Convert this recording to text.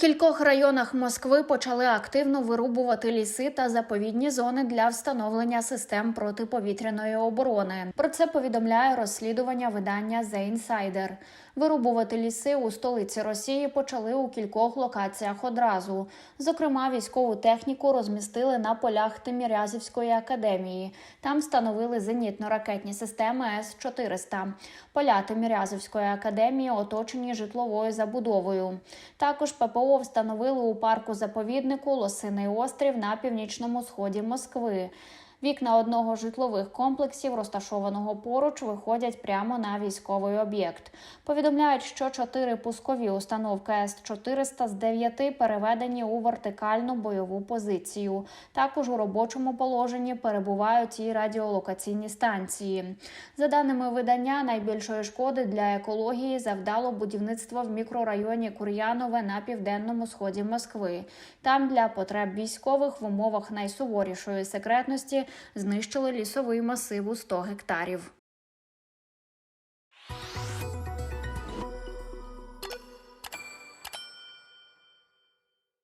кількох районах Москви почали активно вирубувати ліси та заповідні зони для встановлення систем протиповітряної оборони. Про це повідомляє розслідування видання The Insider. Вирубувати ліси у столиці Росії почали у кількох локаціях одразу. Зокрема, військову техніку розмістили на полях Тимірязівської академії. Там встановили зенітно-ракетні системи С-400. Поля Тимірязівської академії оточені житловою забудовою. Також ППО встановили у парку заповіднику Лосиний острів на північному сході Москви. Вікна одного з житлових комплексів, розташованого поруч, виходять прямо на військовий об'єкт. Повідомляють, що чотири пускові установки С-400 з дев'яти переведені у вертикальну бойову позицію. Також у робочому положенні перебувають і радіолокаційні станції. За даними видання, найбільшої шкоди для екології завдало будівництво в мікрорайоні Кур'янове на південному сході Москви. Там для потреб військових в умовах найсуворішої секретності знищили лісовий масив у 100 гектарів.